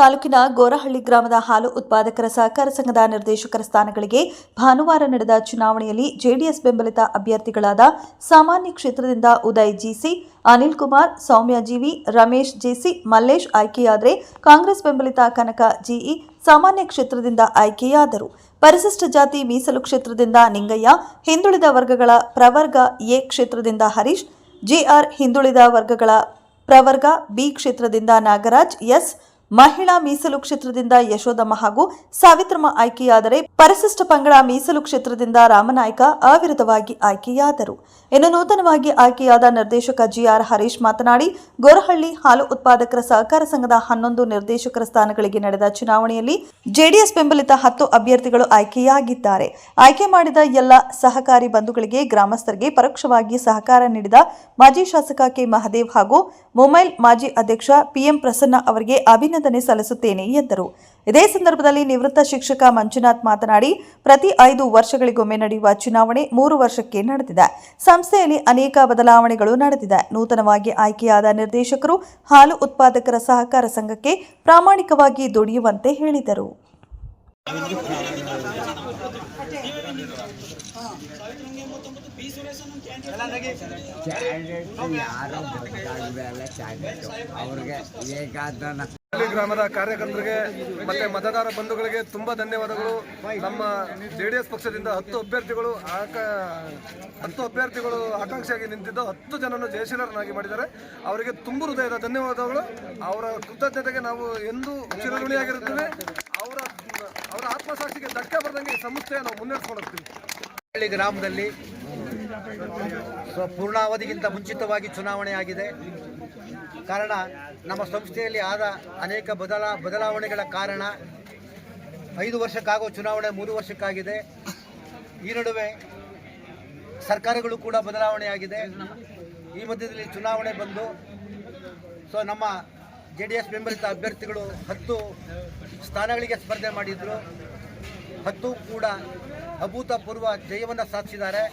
ತಾಲೂಕಿನ ಗೋರಹಳ್ಳಿ ಗ್ರಾಮದ ಹಾಲು ಉತ್ಪಾದಕರ ಸಹಕಾರ ಸಂಘದ ನಿರ್ದೇಶಕರ ಸ್ಥಾನಗಳಿಗೆ ಭಾನುವಾರ ನಡೆದ ಚುನಾವಣೆಯಲ್ಲಿ ಜೆಡಿಎಸ್ ಬೆಂಬಲಿತ ಅಭ್ಯರ್ಥಿಗಳಾದ ಸಾಮಾನ್ಯ ಕ್ಷೇತ್ರದಿಂದ Uday GC Anil Kumar, Soumya GV, Ramesh JC Mallesh ಆಯ್ಕೆಯಾದರೆ ಕಾಂಗ್ರೆಸ್ ಬೆಂಬಲಿತ ಕನಕ ಜಿಇ ಸಾಮಾನ್ಯ ಕ್ಷೇತ್ರದಿಂದ ಆಯ್ಕೆಯಾದರು. ಪರಿಶಿಷ್ಟ ಜಾತಿ ಮೀಸಲು ಕ್ಷೇತ್ರದಿಂದ ನಿಂಗಯ್ಯ, ಹಿಂದುಳಿದ ವರ್ಗಗಳ ಪ್ರವರ್ಗ ಎ ಕ್ಷೇತ್ರದಿಂದ ಹರೀಶ್ ಜಿಆರ್ ಹಿಂದುಳಿದ ವರ್ಗಗಳ ಪ್ರವರ್ಗ ಬಿ ಕ್ಷೇತ್ರದಿಂದ ನಾಗರಾಜ್, ಎಸ್ ಮಹಿಳಾ ಮೀಸಲು ಕ್ಷೇತ್ರದಿಂದ ಯಶೋಧಮ್ಮ ಹಾಗೂ ಸಾವಿತ್ರಮ್ಮ ಆಯ್ಕೆಯಾದರೆ ಪರಿಶಿಷ್ಟ ಪಂಗಡ ಮೀಸಲು ಕ್ಷೇತ್ರದಿಂದ ರಾಮನಾಯ್ಕ ಅವಿರೋಧವಾಗಿ ಆಯ್ಕೆಯಾದರು. ಇನ್ನು ನೂತನವಾಗಿ ಆಯ್ಕೆಯಾದ ನಿರ್ದೇಶಕ ಜಿಆರ್ ಹರೀಶ್ ಮಾತನಾಡಿ, ಗೋರಹಳ್ಳಿ ಹಾಲು ಉತ್ಪಾದಕರ ಸಹಕಾರ ಸಂಘದ ಹನ್ನೊಂದು ನಿರ್ದೇಶಕರ ಸ್ಥಾನಗಳಿಗೆ ನಡೆದ ಚುನಾವಣೆಯಲ್ಲಿ ಜೆಡಿಎಸ್ ಬೆಂಬಲಿತ ಹತ್ತು ಅಭ್ಯರ್ಥಿಗಳು ಆಯ್ಕೆಯಾಗಿದ್ದಾರೆ. ಆಯ್ಕೆ ಮಾಡಿದ ಎಲ್ಲ ಸಹಕಾರಿ ಬಂಧುಗಳಿಗೆ ಗ್ರಾಮಸ್ಥರಿಗೆ ಪರೋಕ್ಷವಾಗಿ ಸಹಕಾರ ನೀಡಿದ ಮಾಜಿ ಶಾಸಕ ಕೆ ಮಹದೇವ್ ಹಾಗೂ ಮೊಮೈಲ್ ಮಾಜಿ ಅಧ್ಯಕ್ಷ ಪಿಎಂ ಪ್ರಸನ್ನ ಅವರಿಗೆ ಅಭಿನಂದನೆ ಸಲ್ಲಿಸುತ್ತೇನೆ, ಎಂದರು. ಇದೇ ಸಂದರ್ಭದಲ್ಲಿ ನಿವೃತ್ತ ಶಿಕ್ಷಕ ಮಂಜುನಾಥ್ ಮಾತನಾಡಿ, ಪ್ರತಿ ಐದು ವರ್ಷಗಳಿಗೊಮ್ಮೆ ನಡೆಯುವ ಚುನಾವಣೆ ಮೂರು ವರ್ಷಕ್ಕೆ ನಡೆದಿದೆ. ಸಂಸ್ಥೆಯಲ್ಲಿ ಅನೇಕ ಬದಲಾವಣೆಗಳು ನಡೆದಿದೆ. ನೂತನವಾಗಿ ಆಯ್ಕೆಯಾದ ನಿರ್ದೇಶಕರು ಹಾಲು ಉತ್ಪಾದಕರ ಸಹಕಾರ ಸಂಘಕ್ಕೆ ಪ್ರಾಮಾಣಿಕವಾಗಿ ದುಡಿಯುವಂತೆ ಹೇಳಿದರು. ಅವ್ರಿಗೆ ಹಳ್ಳಿ ಗ್ರಾಮದ ಕಾರ್ಯಕರ್ತರಿಗೆ ಮತ್ತೆ ಮತದಾರ ಬಂಧುಗಳಿಗೆ ತುಂಬಾ ಧನ್ಯವಾದಗಳು. ನಮ್ಮ ಜೆ ಡಿ ಎಸ್ ಪಕ್ಷದಿಂದ ಹತ್ತು ಅಭ್ಯರ್ಥಿಗಳು ಹತ್ತು ಅಭ್ಯರ್ಥಿಗಳು ಆಕಾಂಕ್ಷಿಯಾಗಿ ನಿಂತಿದ್ದು ಹತ್ತು ಜನನು ಜಯಶೀಲರನ್ನಾಗಿ ಮಾಡಿದ್ದಾರೆ. ಅವರಿಗೆ ತುಂಬ ಹೃದಯದ ಧನ್ಯವಾದಗಳು. ಅವರ ಕೃತಜ್ಞತೆಗೆ ನಾವು ಎಂದೂ ಚಿರಋಣಿಯಾಗಿರುತ್ತೇವೆ. ಅವರ ಅವರ ಆತ್ಮಸಾಕ್ಷಿಗೆ ಧಕ್ಕೆ ಬರದಂಗೆ ಈ ಸಂಸ್ಥೆಯ ನಾವು ಮುನ್ನಡೆಸ್ಕೊಂಡು ಹೋಗ್ತೀವಿ. ಹಳ್ಳಿ ಗ್ರಾಮದಲ್ಲಿ ಪೂರ್ಣಾವಧಿಗಿಂತ ಮುಂಚಿತವಾಗಿ ಚುನಾವಣೆ ಆಗಿದೆ. ಕಾರಣ, ನಮ್ಮ ಸಂಸ್ಥೆಯಲ್ಲಿ ಆದ ಅನೇಕ ಬದಲ, ಬದಲಾವಣೆಗಳ ಕಾರಣ ಐದು ವರ್ಷಕ್ಕಾಗೋ ಚುನಾವಣೆ ಮೂರು ವರ್ಷಕ್ಕಾಗಿದೆ. ಈ ನಡುವೆ ಸರ್ಕಾರಗಳು ಕೂಡ ಬದಲಾವಣೆಯಾಗಿದೆ ಈ ಮಧ್ಯದಲ್ಲಿ ಚುನಾವಣೆ ಬಂದು, ಸೊ ನಮ್ಮ ಜೆ ಡಿ ಎಸ್ ಬೆಂಬಲಿತ ಅಭ್ಯರ್ಥಿಗಳು ಹತ್ತು ಸ್ಥಾನಗಳಿಗೆ ಸ್ಪರ್ಧೆ ಮಾಡಿದ್ರು. ಹತ್ತು ಕೂಡ ಅಭೂತಪೂರ್ವ ಜಯವನ್ನು ಸಾಧಿಸಿದ್ದಾರೆ.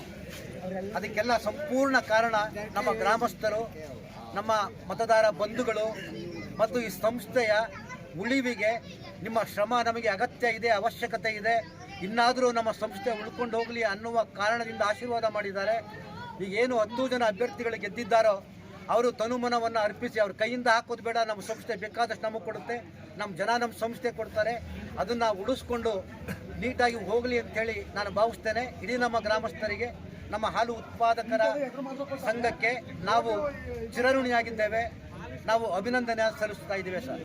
ಅದಕ್ಕೆಲ್ಲ ಸಂಪೂರ್ಣ ಕಾರಣ ನಮ್ಮ ಗ್ರಾಮಸ್ಥರು, ನಮ್ಮ ಮತದಾರ ಬಂಧುಗಳು ಮತ್ತು ಈ ಸಂಸ್ಥೆಯ ಉಳಿವಿಗೆ ನಿಮ್ಮ ಶ್ರಮ ನಮಗೆ ಅಗತ್ಯ ಇದೆ, ಅವಶ್ಯಕತೆ ಇದೆ. ಇನ್ನಾದರೂ ನಮ್ಮ ಸಂಸ್ಥೆ ಉಳ್ಕೊಂಡು ಹೋಗಲಿ ಅನ್ನುವ ಕಾರಣದಿಂದ ಆಶೀರ್ವಾದ ಮಾಡಿದ್ದಾರೆ. ಈಗ ಏನು ಹತ್ತು ಜನ ಅಭ್ಯರ್ಥಿಗಳು ಗೆದ್ದಿದ್ದಾರೋ, ಅವರು ತನುಮನವನ್ನು ಅರ್ಪಿಸಿ ಅವ್ರ ಕೈಯಿಂದ ಹಾಕೋದು ಬೇಡ, ನಮ್ಮ ಸಂಸ್ಥೆ ಬೇಕಾದಷ್ಟು ನಮಗೆ ಕೊಡುತ್ತೆ. ನಮ್ಮ ಜನ ನಮ್ಮ ಸಂಸ್ಥೆ ಕೊಡ್ತಾರೆ. ಅದನ್ನು ಉಳಿಸ್ಕೊಂಡು ನೀಟಾಗಿ ಹೋಗಲಿ ಅಂತೇಳಿ ನಾನು ಭಾವಿಸ್ತೇನೆ. ಇಡೀ ನಮ್ಮ ಗ್ರಾಮಸ್ಥರಿಗೆ ನಮ್ಮ ಹಾಲು ಉತ್ಪಾದಕರ ಸಂಘಕ್ಕೆ ನಾವು ಚಿರಋಣಿಯಾಗಿದ್ದೇವೆ. ನಾವು ಅಭಿನಂದನೆ ಸಲ್ಲಿಸ್ತಾ ಇದ್ದೇವೆ ಸರ್.